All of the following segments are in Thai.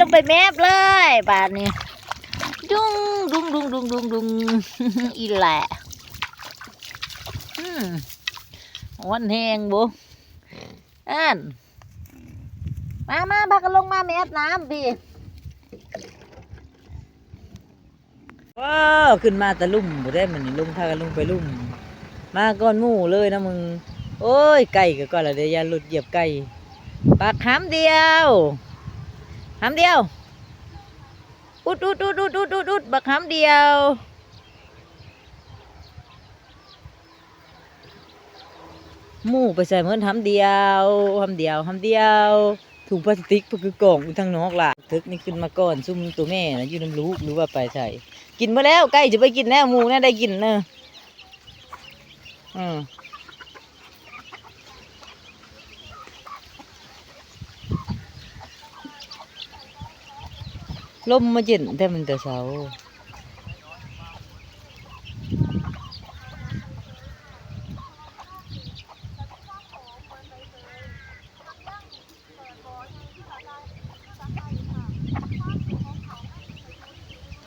ลงไปแมบเลยบาดนี้ดุงดุงดุงดุงดุงดุงอีแหละอืมวันแหงบุอันมามาพากันลงมาแมบน้ำพี่ว้าวขึ้นมาตะลุ่มบ่ได้มันนี่ลงพากันลงไปลุ่ม มาก่อนหมู่เลยนะมึง โอ้ยไก่ก็ก่อนละเดี๋ยวยาหลุดเหยียบไก่ปากหำเดียว หำเดียว อุดอุดอุดอุดอุดอุดอุดบักหำเดียวหมู่ไปใส่เหมือนหำเดียวหำเดียวหำเดียว ถุงพลาสติกก็คือกล่องอยู่ทางนอกล่ะทึกนี่ขึ้นมาก่อนซุ่มตัวแม่นะอยู่น้ำลูกหรือว่าไปใส่กินมาแล้วใกล้จะไปกินแล้วหมูน่ได้กินเนอะอืม ลมมาเย็นแต่มันแต่เช้า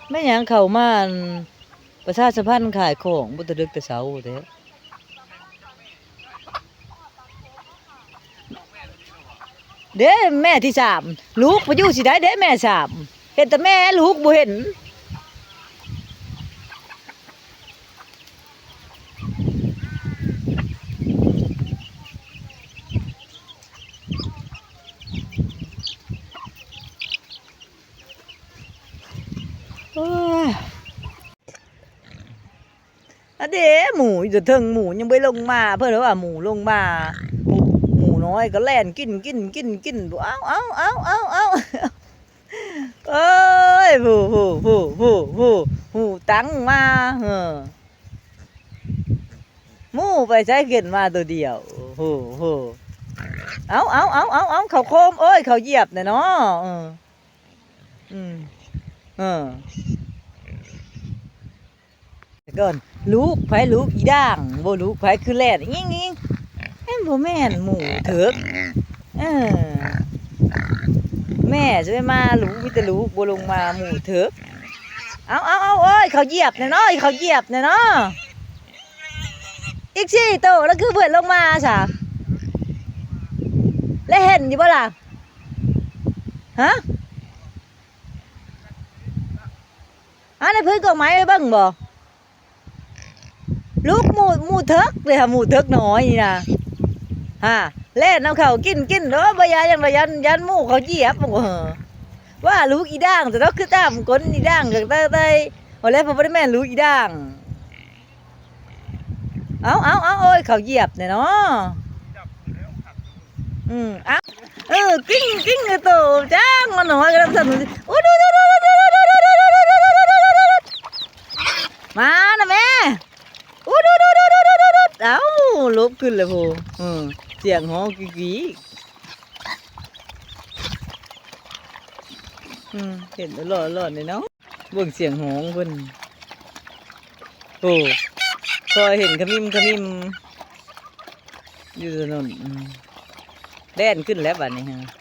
ไม่ยังเข้ามานประชาสัมพันธ์ขายของบุตรดึกแต่เช้าเด้เด้แม่ที่สามลูกไปอยู่สิได้เด้แม่สาม เห็นแต่แม่ลูกบ่เห็นอ้ยอะเดหมูอยู่งหมูยังไม่ลงมา เพื่อนว่าหมูลงมา หมูน้อยก็แล่นกินกินกินกินเอาเอาเอาเอาเอาเอ้ ยผู้ผู้ผู้ผู้ผู้ผู้ตั้งมาเออหมูไปใช้เกินมาตัวเดียวผู้ผู้เอาเอาเอาเอาเอาเขาโคมเอ้ยเขาเหยียบเนี่ยเนาะเอออืมเออก่อนลูกไผลูกอีด่างบ่ลูกไผคือแล่นงิ่งงิ่งแม่นบ่แม่นหมูเถิกเออ แม่จะไม่มาลูกมีแต่ลูบ่ลงมาหมูเถิกเอาเอาเอาเอ้ยเขาเหยียบน่เนาะเขาเหยียบน่เนาะอีกสี่โตแล้วคือเพิ่นลงมาซะแล้วเห็นอยู่บ่ล่ะฮะอันในพื้นกองไม้ไปบิ่งบ่ลูกหมูหมูเทิกเลยค่ะหมูเทิกน้อยนี่นะฮะ เล่นเอาเขากินกินเนาะบยายังระยันยันหมูเขาเหยียบบอกว่าว่าลูกอีด่างแต่เราคือตามก้นอีด่างจากใต้ใต้วันแรกผมไม่ได้แม่ลูกอีด่างเอาเอาเอาโอ้ยเขาเหยียบเนี่ยเนาะอืมอะเออกิ้งกิ้งเลยตัวจ้างมันหน่อยกระดับสนุนโอ้ดูดูดูดูดูดูดูดูดูดูดูดูดูดูมานะแม่โอ้ดูดูดูดูดูดูเอ้าลบขึ้นเลยพูอืม เสียงห้องกี่กี่เห็นแล้วหล่อหล่อเลยเนาะเบิ่งเสียงห้องเพิ่นโอ้คอยเห็นขมิมขมิมอยู่ถนนอืมแดนขึ้นแล้วบัดนี้ฮะ